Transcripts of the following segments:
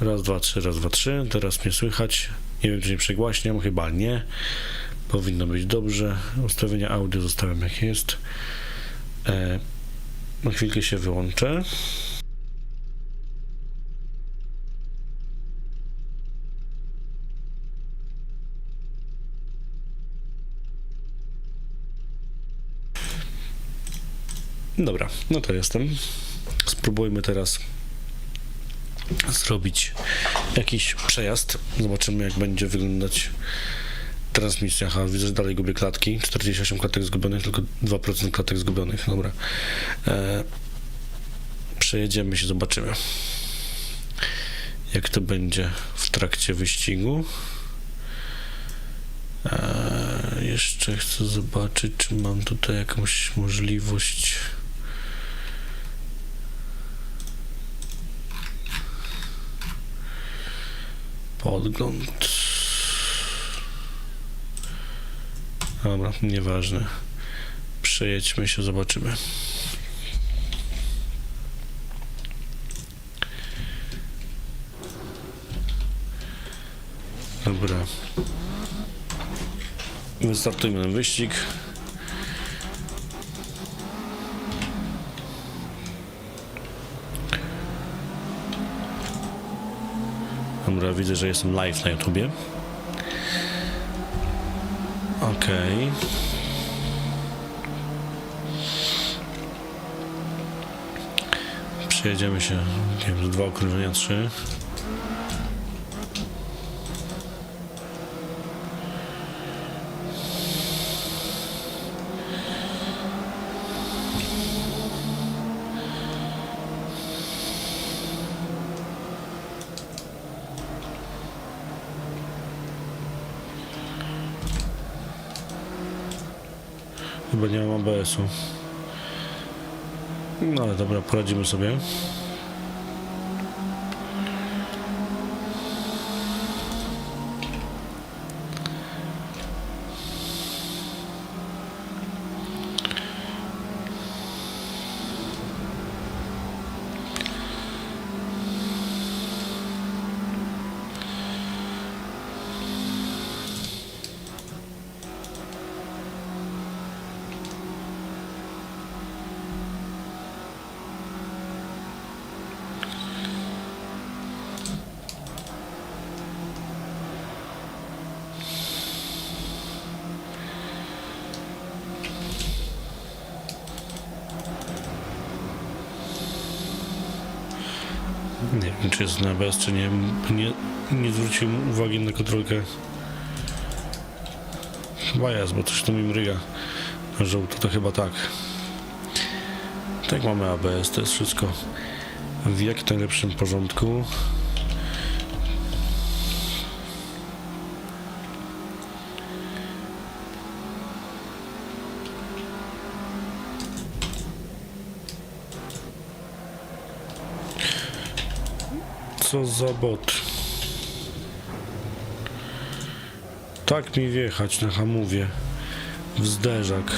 Raz, dwa, trzy, raz, dwa, trzy. Teraz mnie słychać. Nie wiem, czy nie przegłaśniam, chyba nie. Powinno być dobrze. Ustawienia audio zostawiam jak jest. E, na chwilkę się wyłączę. Dobra, no to jestem. Spróbujmy teraz zrobić jakiś przejazd. Zobaczymy, jak będzie wyglądać transmisja. Aha, widzę, że dalej gubię klatki. 48 klatek zgubionych, tylko 2% klatek zgubionych. Dobra. E, przejedziemy się, zobaczymy. Jak to będzie w trakcie wyścigu. E, jeszcze chcę zobaczyć, czy mam tutaj jakąś możliwość. Podgląd. Dobra, nieważne. Przejedźmy się, zobaczymy. Dobra. Wystartujmy ten wyścig. Widzę, że jestem live na YouTubie. Okej. Przejedziemy się, nie wiem, dwa okrążenia, trzy. Chyba nie mam ABS-u. No ale dobra, poradzimy sobie. Nie wiem, czy jest na ABS, czy nie. Nie, nie zwróciłem uwagi na kontrolkę. Chyba jest, bo coś tu mi mryga. Żółto to chyba tak. Tak mamy ABS, to jest wszystko w jak najlepszym porządku. Co za bot. Tak mi wjechać na hamówie. W zderzak.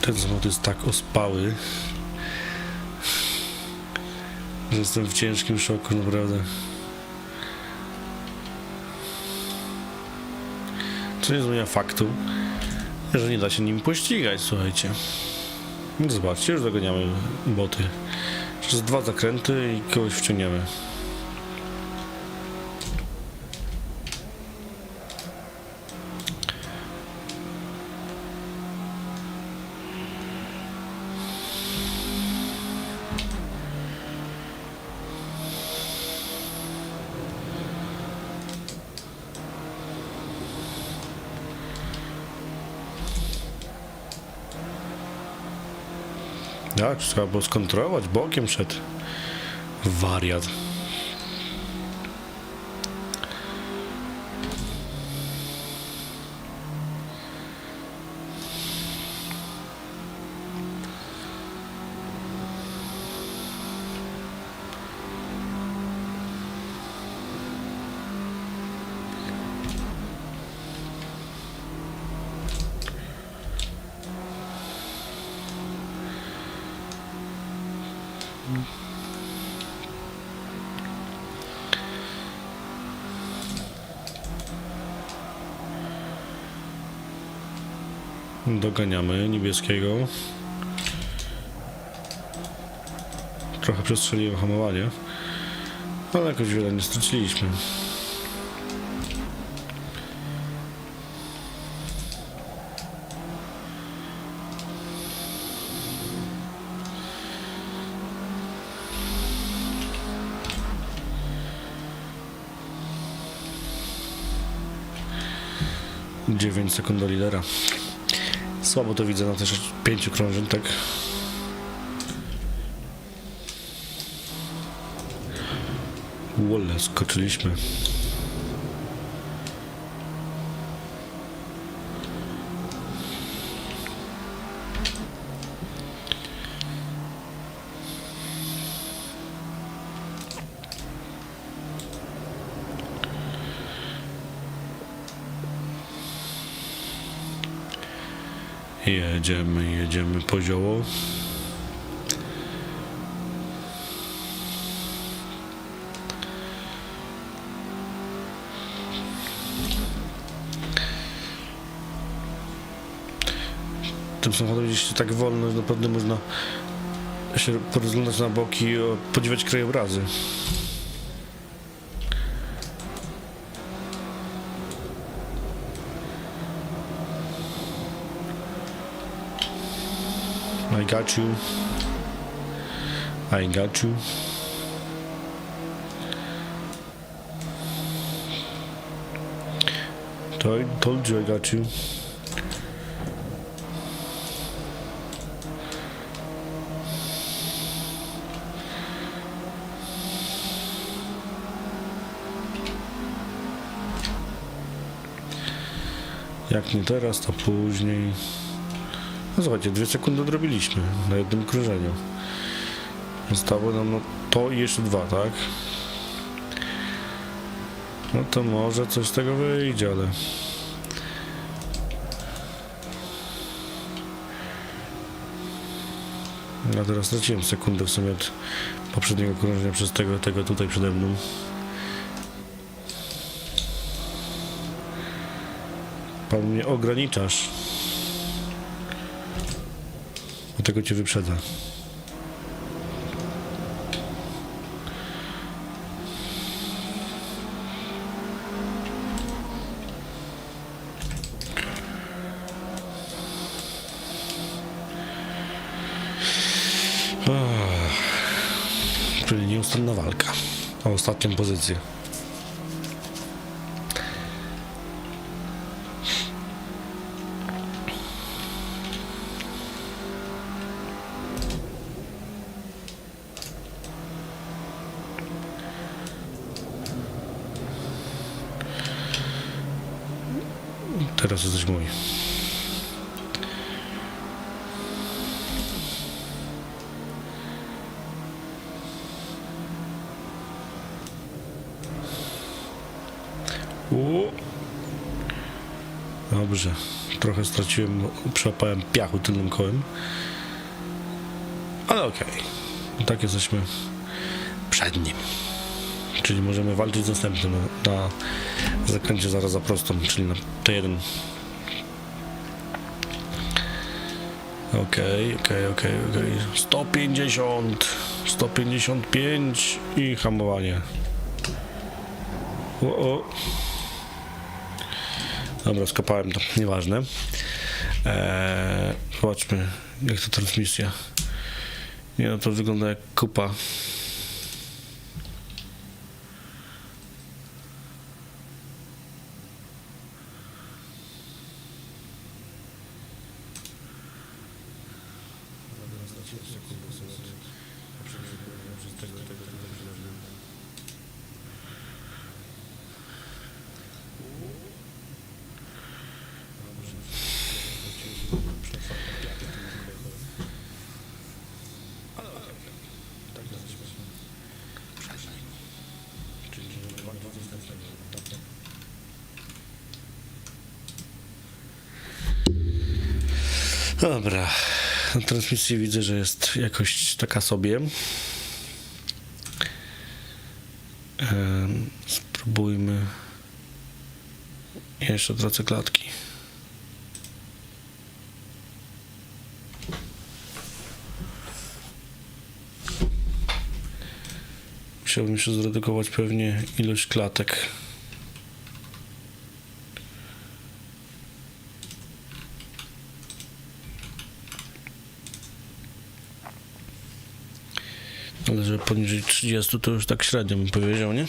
Ten samochód jest tak ospały, jestem w ciężkim szoku, naprawdę. Co nie zmienia faktu, że nie da się nim pościgać, słuchajcie. Zobaczcie, już dogoniamy boty. Przez dwa zakręty i kogoś wciągniemy. Tak, trzeba było skontrolować, bokiem szedł. Wariat. Doganiamy niebieskiego. Trochę przestrzeliłem hamowanie, ale jakoś wiele nie straciliśmy. Dziewięć sekund do lidera. Słabo to widzę na też pięciu krążeń, tak? Wole, skoczyliśmy. Jedziemy, jedziemy pozioło. Tym samochodem się tak wolno, naprawdę można się porozglądać na boki i podziwiać krajobrazy. I got you. I got you. Told, told you I got you. Jak nie teraz, to później. No słuchajcie, dwie sekundy odrobiliśmy na jednym krążeniu. Zostało nam no, to i jeszcze dwa, tak? No to może coś z tego wyjdzie, ale... Ja teraz straciłem sekundę w sumie od poprzedniego krążenia przez tego, tego tutaj przede mną. Pan mnie ograniczasz. Dlatego cię wyprzedza. Czyli nieustanna walka o ostatnią pozycję. Teraz jesteś mój. U. Dobrze. Trochę straciłem, przełapałem piachu tylnym kołem. Ale okej. Tak jesteśmy przed nim. Czyli możemy walczyć z następnym na, zakręcie zaraz za prostą, czyli na T1. Okej, okej, okej, okej. 150, 155 i hamowanie. O, o. Dobra, skopałem to, nieważne. Eee, zobaczmy, jak to transmisja. Nie no, to wygląda jak kupa. Dobra transmisji widzę, że jest jakoś taka sobie. Spróbujmy jeszcze tracę klatki. Musiałbym się zredukować pewnie ilość klatek. Ale że poniżej 30 to już tak średnio bym powiedział, nie?